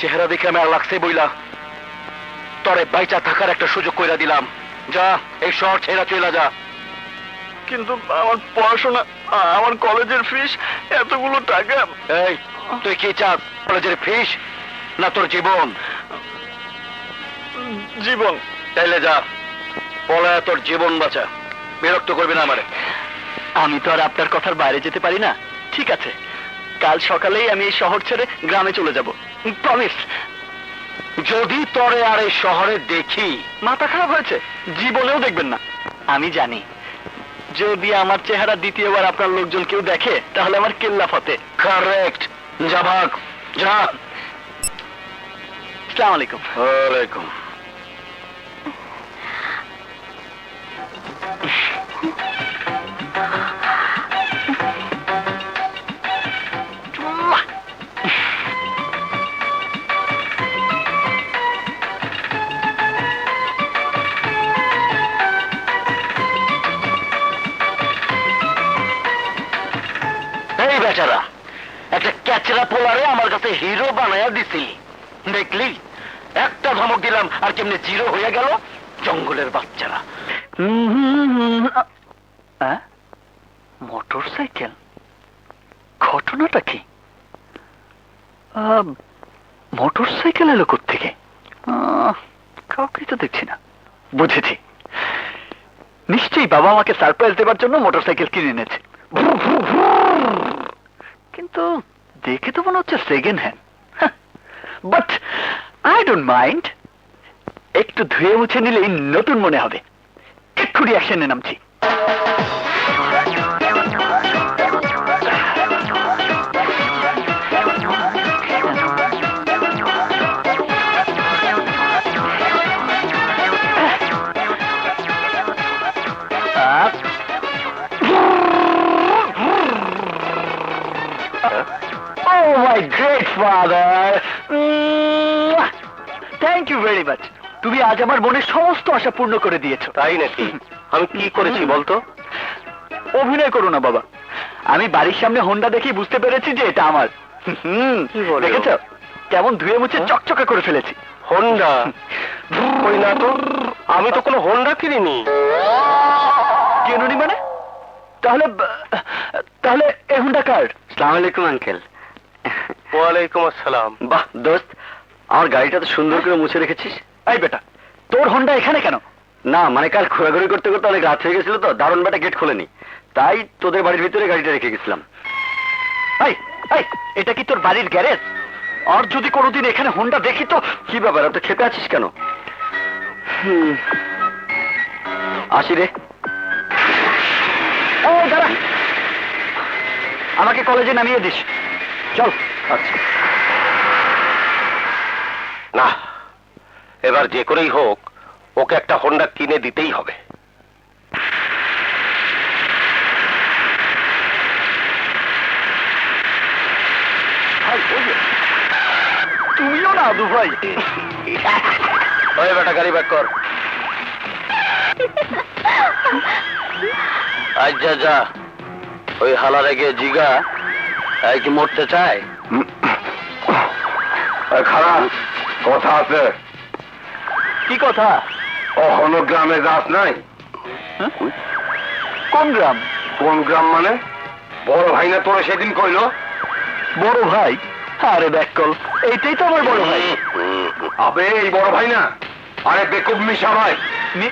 চেহারা দেখে আমার লাগছে বইলা। তরে বাইচা থাকার একটা সুযোগ কইরা দিলাম। যা এই শহর ছেড়া চইলা যা। কিন্তু আমার পড়াশোনা আমার কলেজের ফিস এতগুলো টাকা। এই তুই কি চাস কলেজের ফিস না তোর জীবন? জীবন। তাইলে যা পলায়া তোর জীবন বাঁচা। বিরক্ত করবি না আমারে। আমি তো আর আপনার কথার বাইরে যেতে পারি না। ঠিক আছে কাল সকালেই আমি এই শহর ছেড়ে গ্রামে চলে যাব। প্রমিস যদি তরে আর এই শহরে দেখি মাথা খারাপ হয়েছে জীবনেও দেখবেন না। আমি জানি যদি আমার চেহারা দ্বিতীয়বার আপনার লোকজন কেউ দেখে তাহলে আমার কেল্লা ফতে। কারেক্ট যা ভাগ যা। আসসালামু আলাইকুম। ওয়ালাইকুম। হিরো বানায়া দিছিলি দেখলি? একটা ধমক দিলাম, আর কেমনে জিরো হয়ে গেল? জঙ্গলের বাচ্চারা। Motorcycle? ঘটনাটা কি? মোটর সাইকেল এলো থেকে কাউকে তো দেখছি না। বুঝেছি। নিশ্চয়ই বাবা আমাকে সারপ্রাইজ দেবার জন্য মোটর সাইকেল কিনে এনেছে। কিন্তু দেখে তো মনে হচ্ছে second hand but I don't mind একটু ধুয়ে মুছে নিলেই নতুন মনে হবে। এক্ষুনি অ্যাকশনে নামছি। Father! Thank you very much তুমি আজ আমার মনের সমস্ত আশা পূর্ণ করে দিয়েছ। তাই নাকি? আমি কি করেছি বলতো? অভিনয় করো না বাবা। আমি বাড়ির সামনে হোন্ডা দেখেই বুঝতে পেরেছি যে এটা আমার। হুম, কি বলো? দেখেছ? কেমন ধুয়ে মুছে চকচকে করে ফেলেছি। হোন্ডা কই না তো? আমি তো কোনো হোন্ডা কিনিনি। কেনুনি মানে? তাহলে তাহলে এ হোন্ডা কার? সালাম আলাইকুম আঙ্কেল। ওয়ালাইকুম আসসালাম। বাহ দোস্ত আমার গাড়িটা তো সুন্দর করে মুছে রেখেছিস। এই বেটা তোর হোন্ডা এখানে কেন? না মানে কাল ঘোরাঘুরি করতে করতে অনেক রাত হয়ে গেছিল তো দারুণ বেটা গেট খোলেনি। তাই তোদের বাড়ির ভিতরে গাড়িটা রেখে গেছিলাম। এই এই এটা কি তোর বাড়ির গ্যারেজ আর যদি কোনোদিন এখানে হোন্ডা দেখি তো কি ব্যাপার এত খেপে আছিস কেন? আসি রে। ও দাঁড়া। আমাকে কলেজে নামিয়ে দিস। চল। আচ্ছা। না এবার যে করেই হোক ওকে একটা হোন্ডা কিনে দিতেই হবে। তুমিও না আদু ভাই? ওই বেটা গাড়ি ব্যাক কর। আচ্ছা যা ওই হালারে গিয়ে জিগা কি মরতে চায়? খারাপ কথা আছে। কি কথা? কখনো গ্রামে যাস নাই? হ্যাঁ? কোন গ্রাম? কোন গ্রাম মানে? বড় ভাই না তোরা সেদিন কইলো? বড় ভাই? আরে ব্যাককল এইটাই তো আমার বড় ভাই। আবে এই বড় ভাই না? আরে বেকুব মিশা ভাই। মি-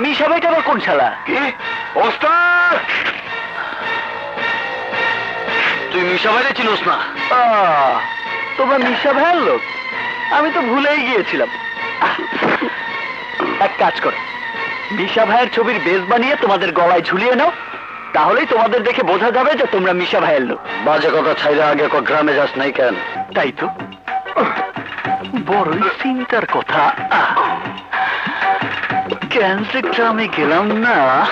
মিশা ভাইটা আবার কোন শালা? কি? ওস্তাদ! তুই মিশা ভাইরে চিনোস না। আহ, তোমরা মিশা ভাইয়ের লোক। আমি তো ভুলেই গিয়েছিলাম। এক কাজ করো মিশা ভাইয়ের ছবির বেস বানিয়ে তোমাদের গলায় ঝুলিয়ে নাও তাহলেই তোমাদের দেখে বোঝা যাবে যে তোমরা মিশা ভাইয়ের লোক। বাজে কথা ছাইলে আগে কো গ্রামে যাস নাই কেন? তাই তো। বড়ই চিন্তার কথা। কেন যে গ্রামে গেলাম না?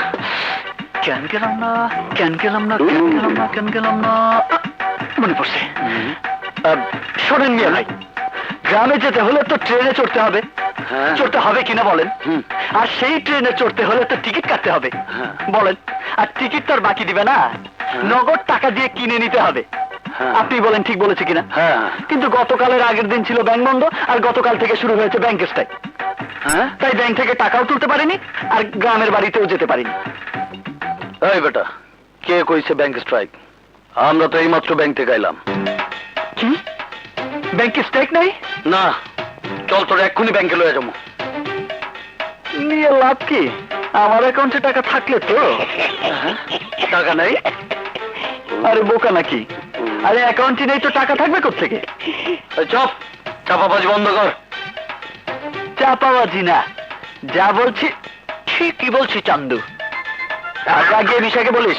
কেন গেলাম না? কেন গেলাম না? কেন গেলাম না? কেন গেলাম না? মনে পড়ছে। শোনেন মিয়া ভাই গ্রামে যেতে হলে তো ট্রেনে চড়তে হবে। হ্যাঁ। চড়তে হবে কিনা বলেন? আর সেই ট্রেনে চড়তে হলে তো টিকিট কাটতে হবে। হ্যাঁ। বলেন আর টিকিট তো আর বাকি দিবে না। নগদ টাকা দিয়ে কিনে নিতে হবে। হ্যাঁ। আপনি বলেন ঠিক বলেছে কিনা? হ্যাঁ। কিন্তু গতকালের আগের দিন ছিল ব্যাংক বন্ধ আর গতকাল থেকে শুরু হয়েছে ব্যাংক স্ট্রাইক। হ্যাঁ? তাই ব্যাংক থেকে টাকাও তুলতে পারিনি আর গ্রামের বাড়িতেও যেতে পারিনি। এই বেটা কে কইছে ব্যাংক স্ট্রাইক আমরা তো এইমাত্র ব্যাংক থেকে এলাম কি? ব্যাংকে স্ট্রাইক নাই? না চল তোর এক্ষুনি ব্যাংকে লয়ে যাব। নিয়ে লাভ কি? আমার অ্যাকাউন্টে টাকা থাকলে তো? টাকা নাই? আরে বোকা নাকি? আরে অ্যাকাউন্টে নেই তো টাকা থাকবে কোথেকে চপ চাপাবাজি বন্ধ কর। চাপাবাজি না। যা বলছি ঠিকই বলছি চান্দু। আগে আগে বিষয়কে বলিস।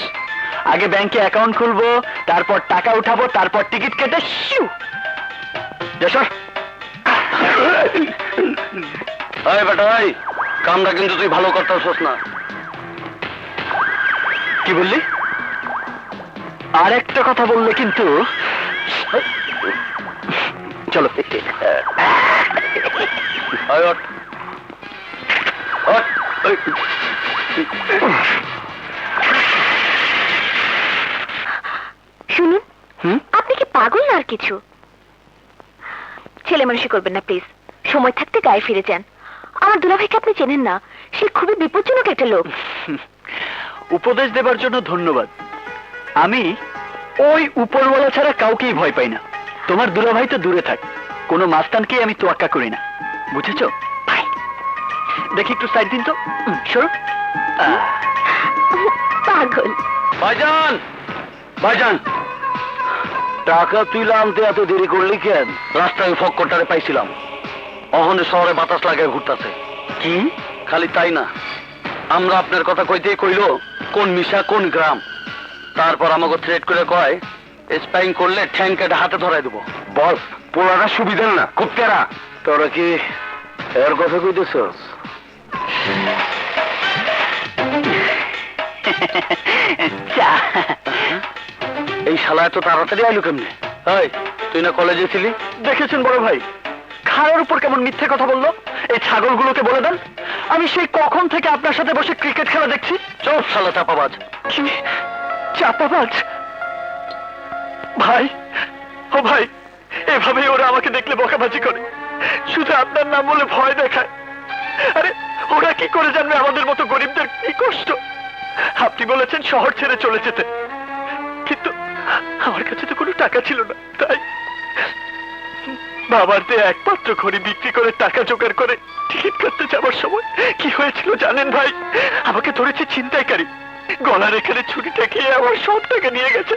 আগে ব্যাংকে অ্যাকাউন্ট খুলবো তারপর টাকা উঠাবো তারপর টিকিট কেটে শিউ। যশোর বেটা কামটা কিন্তু তুই ভালো করতেছস না। কি বললি? আর একটা কথা বললে কিন্তু চলো ওঠ। ওঠ। এই। শুনুন হুম আপনি কি পাগল না আর কিছু। ছেলে মানুষই করবেন না প্লিজ সময় থাকতে গায়ে ফিরে যান। আমার দুলাভাইকে আপনি চেনেন না। সে খুবই বিপজ্জনক একটা লোক। উপদেশ দেবার জন্য ধন্যবাদ। আমি ওই উপরওয়ালা ছাড়া কাউকেই ভয় পাই না। তোমার দুলাভাই তো দূরে থাক। কোনো মাস্তানকেই আমি তোয়াক্কা করি না। বুঝেছ? দেখি একটু সাইড দিন তো। সরো। পাগল। ভাইজান! ভাইজান! টাকা তুইলা আনতে এত দেরি করলি কেন? রাস্তায় ফক্করটারে পাইছিলাম। অহনে শহরে বাতাস লাগায় ঘুরতাছে। কি? খালি তাই না। আমরা আপনার কথা কইতেই কইলো কোন মিশা কোন গ্রাম। তারপর আমাকে থ্রেট করে কয় স্পাইং করলে ঠ্যাং কেটে হাতে ধরাই দেবো। বল পোড়াটা সুবিধা না খুব তেরা তোরা কি এর কথা কইতেছস চা। এই শালা এত তাড়াতাড়ি আইলো কেমনে? এই তুই না কলেজে ছিলি? দেখেছেন বড় ভাই খাড়ার উপর কেমন মিথ্যে কথা বলল? এই ছাগলগুলোকে বলে দেন আমি সেই কখন থেকে আপনার সাথে বসে ক্রিকেট খেলা দেখছি। চোপ শালা চাপাবাজ। কি? চাপাবাজ? ভাই ও ভাই এভাবেই ওরা আমাকে দেখলে বকাবাজি করে। শুধু আপনার নাম বলে ভয় দেখায়। আরে ওরা কি করে জানবে আমাদের মতো গরিবদের কি কষ্ট? আপনি বলেছেন শহর ছেড়ে চলে যেতে। আমার কাছে তো কোনো টাকা ছিল না তাই বাবার দিয়ে একমাত্র ঘড়ি বিক্রি করে টাকা জোগাড় করে টিকিট কাটতে যাওয়ার সময় কি হয়েছিল জানেন ভাই? আমাকে ধরেছে ছিনতাইকারী। গলার এখানে ছুরিটা খেয়ে আমার সব টাকা নিয়ে গেছে।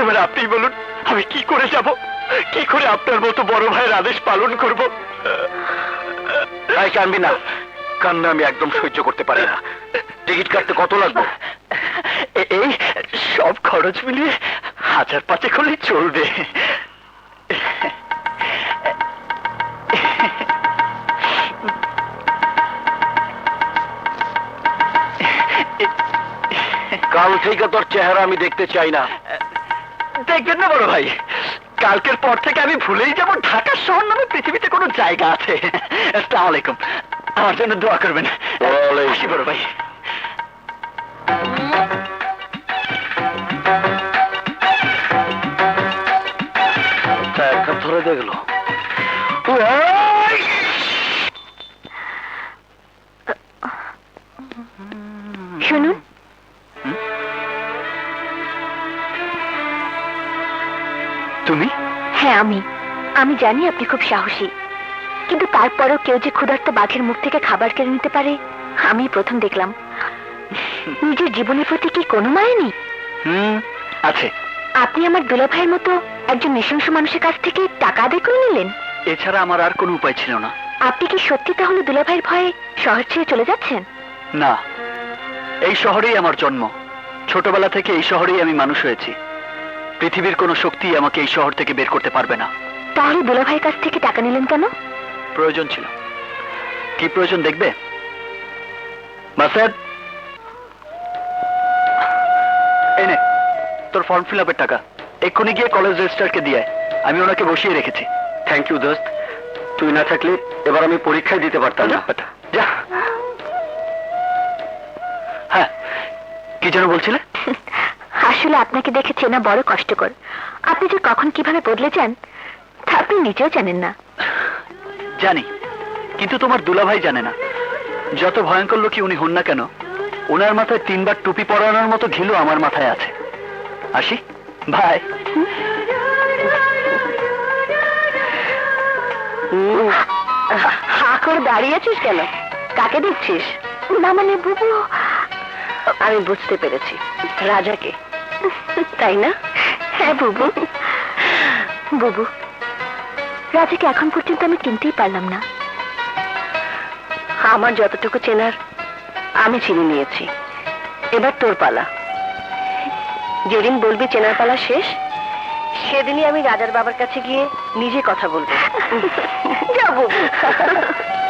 এবার আপনি বলুন আমি কি করে যাব? কি করে আপনার মতো বড় ভাইয়ের আদেশ পালন করব? তাই কানবি না। কান্না আমি একদম সহ্য করতে পারি না। টিকিট কাটতে কত লাগবে? এই সব খরচ মিলিয়ে হাজার পাঁচেক হলেই চলবে। কাল থেকে তোর চেহারা আমি দেখতে চাই না। দেখবেন না বড় ভাই কালকের পর থেকে আমি ভুলেই যাব ঢাকা শহর নামে পৃথিবীতে কোনো জায়গা আছে। আসসালামু আলাইকুম। আমার জন্য দোয়া করবেন। আসি বড় ভাই। দিয়ে গেল শুনুন। তুমি? হ্যাঁ আমি। আমি জানি আপনি খুব সাহসী। কিন্তু তারপরেও কেউ যে ক্ষুধার্ত বাঘের মুখ থেকে খাবার কেড়ে নিতে পারে আমি প্রথম দেখলাম। নিজের জীবনের প্রতি কি কোনো মায়া নেই? হুম আছে। আপনি আমার দুলাভাইয়ের মতো একজন নৃশংস মানুষের কাছ থেকে টাকা আদায় করে নিলেন? এছাড়া আমার আর কোনো উপায় ছিল না। আপনি কি সত্যি তাহলে দুলাভাইয়ের ভয়ে শহর ছেড়ে চলে যাচ্ছেন? না। এই শহরেই আমার জন্ম। ছোটবেলা থেকে এই শহরেই আমি মানুষ হয়েছি। পৃথিবীর কোনো শক্তি আমাকে এই শহর থেকে বের করতে পারবে না। তাহলে দুলাভাইয়ের কাছ থেকে টাকা নিলেন কেন? প্রয়োজন ছিল। কি প্রয়োজন দেখবে? মাসাদ এনে তোর ফর্ম ফিল আপের টাকা। এক্ষুনি গিয়ে কলেজ রেজিস্ট্রারকে দিয়ে আয়। আমি ওনাকে বসিয়ে রেখেছি। থ্যাংক ইউ দোস্ত। তুই না থাকলে এবার আমি পরীক্ষায় দিতে পারতাম না। যা। হ্যাঁ কি যেন বলছিলে? আসলে আপনাকে দেখে চেনা বড় কষ্টকর। আপনি যে কখন কীভাবে বদলে যান তা আপনি নিজেও জানেন না। জানি কিন্তু তোমার দুলাভাই জানে না। যত ভয়ঙ্কর লোকই উনি হন না কেন ওনার মাথায় তিনবার টুপি পরানোর মতো ঘিলু আমার মাথায় আছে। আসি? ভাই। হা করে দাঁড়িয়ে আছিস কেন? কাকে দেখছিস? না মানে বুবু। আমি বুঝতে পেরেছি। রাজাকে। তাই না? হ্যাঁ বুবু। বুবু রাজাকে এখন পর্যন্ত আমি চিনতেই পারলাম না। আমার যতটুকু চেনার আমি চিনে নিয়েছি। এবার তোর পালা। যেদিন বলবি চেনার পালা শেষ, সেদিনই আমি রাজার বাবার কাছে গিয়ে নিজে কথা বলব। যাব।